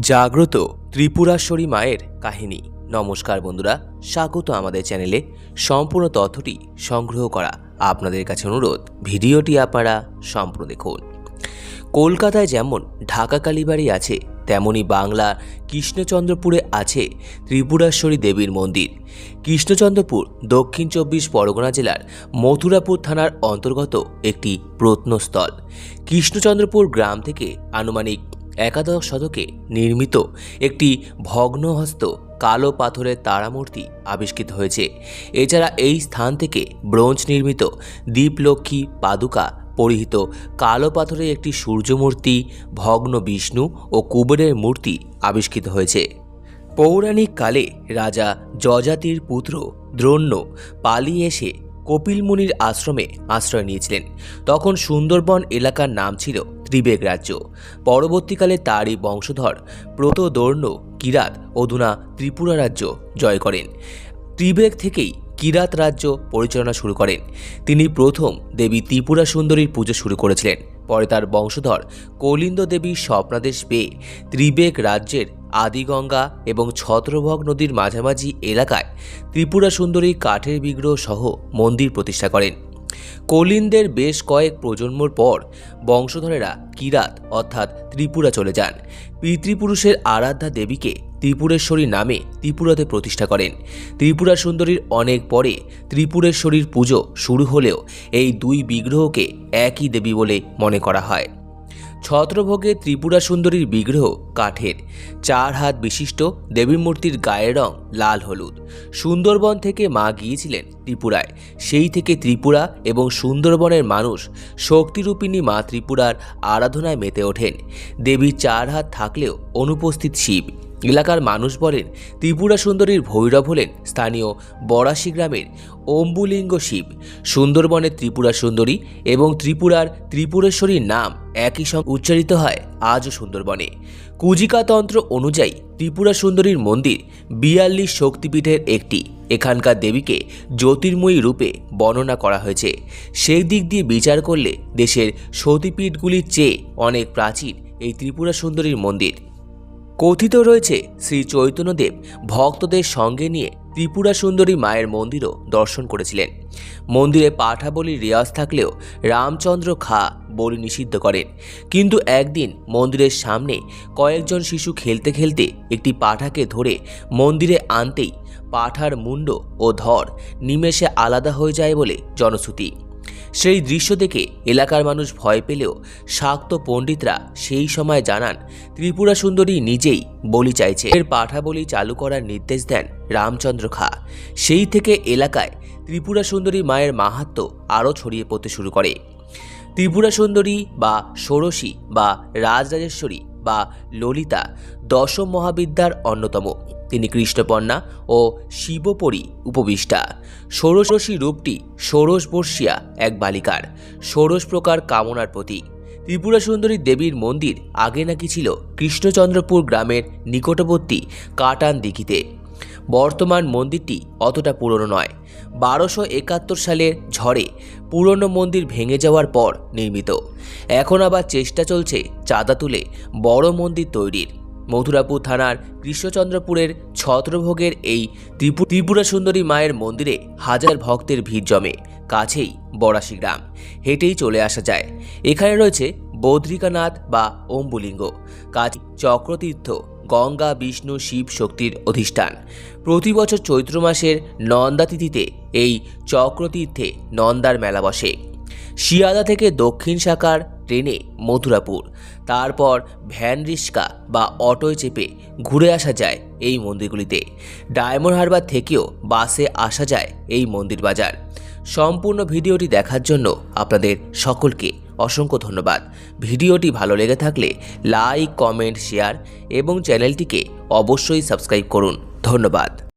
জাগ্রত ত্রিপুরাশ্বরী মায়ের কাহিনী। নমস্কার বন্ধুরা, স্বাগত আমাদের চ্যানেলে। সম্পূর্ণ তথ্যটি সংগ্রহ করা আপনাদের কাছে অনুরোধ। ভিডিওটি আপনারা সম্পূর্ণ দেখুন। কলকাতায় যেমন ঢাকা কালীবাড়ি আছে, তেমনি বাংলা কৃষ্ণচন্দ্রপুরে আছে ত্রিপুরাশ্বরী দেবীর মন্দির। কৃষ্ণচন্দ্রপুর দক্ষিণ চব্বিশ পরগনা জেলার মথুরাপুর থানার অন্তর্গত একটি প্রত্নস্থল। কৃষ্ণচন্দ্রপুর গ্রাম থেকে আনুমানিক একাদশ শতকে নির্মিত একটি ভগ্নহস্ত কালো পাথরের তারামূর্তি আবিষ্কৃত হয়েছে। এছাড়া এই স্থান থেকে ব্রোঞ্জ নির্মিত দীপলক্ষ্মী পাদুকা পরিহিত কালো পাথরের একটি সূর্যমূর্তি, ভগ্ন বিষ্ণু ও কুবেরের মূর্তি আবিষ্কৃত হয়েছে। পৌরাণিক কালে রাজা যজাতির পুত্র দ্রোণ্য পালিয়ে এসে কপিল মুনির আশ্রমে আশ্রয় নিয়েছিলেন। তখন সুন্দরবন এলাকার নাম ছিল ত্রিবেগ রাজ্য। পরবর্তীকালে তারই বংশধর প্রতদর্ণ কিরাত অধুনা ত্রিপুরা রাজ্য জয় করেন। ত্রিবেগ থেকেই কিরাত রাজ্য পরিচালনা শুরু করেন। তিনি প্রথম দেবী ত্রিপুরা সুন্দরীর পুজো শুরু করেছিলেন। পরে তার বংশধর কলিন্দ দেবীর স্বপ্নাদেশ পেয়ে ত্রিবেগ রাজ্যের আদিগঙ্গা এবং ছত্রভগ নদীর মাঝামাঝি এলাকায় ত্রিপুরা সুন্দরী কাঠের বিগ্রহ সহ মন্দির প্রতিষ্ঠা করেন। কলিন্দের বেশ কয়েক প্রজন্মর পর বংশধরেরা কিরাত অর্থাৎ ত্রিপুরা চলে যান। পিতৃপুরুষের আরাধ্যা দেবীকে ত্রিপুরেশ্বরী নামে ত্রিপুরাতে প্রতিষ্ঠা করেন। ত্রিপুরা সুন্দরীর অনেক পরে ত্রিপুরেশ্বরীর পুজো শুরু হলেও এই দুই বিগ্রহকে একই দেবী বলে মনে করা হয়। ছত্রভোগে ত্রিপুরা সুন্দরীর বিগ্রহ কাঠের। চার হাত বিশিষ্ট দেবী মূর্তির গায়ের রং লাল হলুদ। সুন্দরবন থেকে মা গিয়েছিলেন ত্রিপুরায়। সেই থেকে ত্রিপুরা এবং সুন্দরবনের মানুষ শক্তিরূপিণী মা ত্রিপুরার আরাধনায় মেতে ওঠেন। দেবীর চার হাত থাকলেও অনুপস্থিত শিব। এলাকার মানুষ বলেন, ত্রিপুরা সুন্দরীর ভৈরব হলেন স্থানীয় বরাশি গ্রামের অম্বুলিঙ্গ শিব। সুন্দরবনের ত্রিপুরা সুন্দরী এবং ত্রিপুরার ত্রিপুরেশ্বরীর নাম একই সঙ্গে উচ্চারিত হয় আজও সুন্দরবনে। কুজিকাতন্ত্র অনুযায়ী ত্রিপুরা সুন্দরীর মন্দির বিয়াল্লিশ শক্তিপীঠের একটি। এখানকার দেবীকে জ্যোতির্ময়ী রূপে বর্ণনা করা হয়েছে। সেই দিক দিয়ে বিচার করলে দেশের সতীপীঠগুলির চেয়ে অনেক প্রাচীন এই ত্রিপুরা সুন্দরীর মন্দির। কথিত রয়েছে শ্রী চৈতন্যদেব ভক্তদের সঙ্গে নিয়ে ত্রিপুরা সুন্দরী মায়ের মন্দিরও দর্শন করেছিলেন। মন্দিরে পাঠাবলির রেয়াজ থাকলেও রামচন্দ্র খা বলি নিষিদ্ধ করেন। কিন্তু একদিন মন্দিরের সামনে কয়েকজন শিশু খেলতে খেলতে একটি পাঠাকে ধরে মন্দিরে আনতেই পাঠার মুন্ড ও ধর নিমেষে আলাদা হয়ে যায় বলে জনশ্রুতি। সেই দৃশ্য দেখে এলাকার মানুষ ভয় পেলেও শাক্ত পণ্ডিতরা সেই সময় জানান, ত্রিপুরা সুন্দরী নিজেই বলি চাইছে। এর পাঠা বলি চালু করার নির্দেশ দেন রামচন্দ্র খা। সেই থেকে এলাকায় ত্রিপুরা সুন্দরী মায়ের মাহাত্ম আরও ছড়িয়ে পড়তে শুরু করে। ত্রিপুরা সুন্দরী বা ষোড়শী বা রাজরাজেশ্বরী বা ললিতা দশম মহাবিদ্যার অন্যতম। তিনি কৃষ্ণপর্ণা ও শিবপরী উপবিষ্টা। ষোড়শী রূপটি ষোড়শ বর্ষিয়া এক বালিকার, ষোড়শ প্রকার কামনার প্রতীক। ত্রিপুরা সুন্দরী দেবীর মন্দির আগে নাকি ছিল কৃষ্ণচন্দ্রপুর গ্রামের নিকটবর্তী কাটান দিঘিতে। বর্তমান মন্দিরটি অতটা পুরনো নয়। বারোশো একাত্তর সালের ঝড়ে পুরনো মন্দির ভেঙে যাওয়ার পর নির্মিত। এখন আবার চেষ্টা চলছে চাঁদা তুলে বড় মন্দির তৈরির। মথুরাপুর থানার কৃষ্ণচন্দ্রপুরের ছত্রভোগের এই ত্রিপু ত্রিপুরা সুন্দরী মায়ের মন্দিরে হাজার ভক্তের ভিড় জমে, কাছেই বরাশি গ্রাম। হেঁটেই চলে আসা যায়। এখানে রয়েছে বদ্রিকানাথ বা অম্বুলিঙ্গ, কাজ চক্রতীর্থ, গঙ্গা, বিষ্ণু, শিব শক্তির অধিষ্ঠান। প্রতি বছর চৈত্র মাসের নন্দা তিথিতে এই চক্রতীর্থে নন্দার মেলা বসে। শিয়ালদা থেকে দক্ষিণ শাখার ট্রেনে মথুরাপুর। তারপর ভ্যান রিক্সা বা অটোয় চেপে ঘুরে আসা যায় এই মন্দিরগুলিতে। ডায়মন্ড হারবার থেকেও বাসে আসা যায় এই মন্দির বাজার। সম্পূর্ণ ভিডিওটি দেখার জন্য আপনাদের সকলকে অসংখ্য ধন্যবাদ। ভিডিওটি ভালো লেগে থাকলে লাইক, কমেন্ট, শেয়ার এবং চ্যানেলটিকে অবশ্যই সাবস্ক্রাইব করুন। ধন্যবাদ।